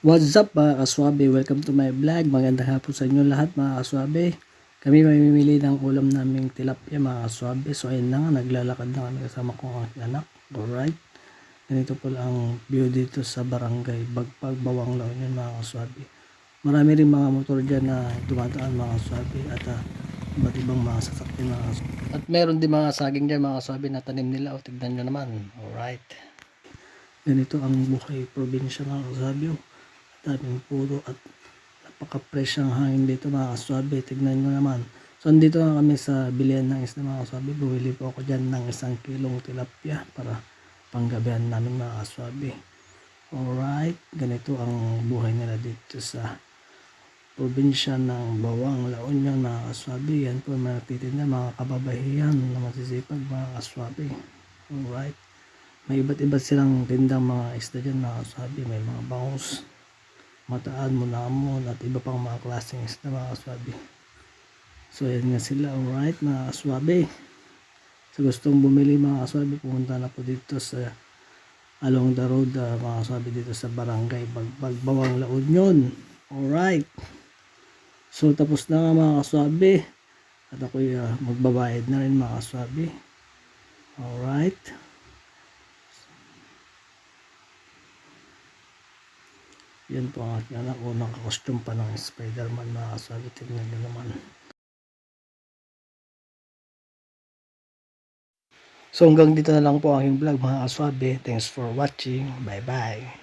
What's up mga kaswabe? Welcome to my vlog. Magandang hapon sa inyo lahat mga kaswabe. Kami mamimili ng ulam naming tilapia mga kaswabe. So ayun na nga, naglalakad na kami kasama ko ang anak. Alright. Ganito po ang view dito sa barangay Bagpag Bawang La Union mga kaswabe. Marami rin mga motor dyan na dumadaan mga kaswabe at uh, iba't ibang mga sasakyan mga kaswabe. At meron din mga saging dyan mga kaswabe na tanim nila. O tignan nyo naman. Alright. Ganito ang buhay probinsya mga kaswabe. oh daming puno at napaka-fresh ang hangin dito mga kaswabe. Tignan nyo naman. So, andito na kami sa bilihan ng isda mga kaswabe. Bumili po ako dyan ng isang kilong tilapia para panggabihan namin mga kaswabe. Alright, ganito ang buhay nila dito sa probinsya ng Bawang, La Union mga kaswabe. Yan po mga nagtitinda mga kababahiyan na masisipag mga kaswabe. Alright. May iba't iba't silang tindang mga isda dyan mga kaswabe. May mga bangus, mataan, munamon at iba pang mga klaseng isda mga kaswabe. So yan nga sila, alright mga kaswabe. Sa gustong bumili mga kaswabe, pumunta na po dito sa along the road uh, mga kaswabe dito sa barangay Bagbag La Union. Alright. So tapos na nga mga kaswabe. At ako uh, magbabayad na rin mga kaswabe. Alright. Yan po ang aking anak. Unang kakostume pa ng Spider-Man kaswabe. Tingnan nyo naman. So hanggang dito na lang po ang aking vlog mga kaswabe. Thanks for watching. Bye bye.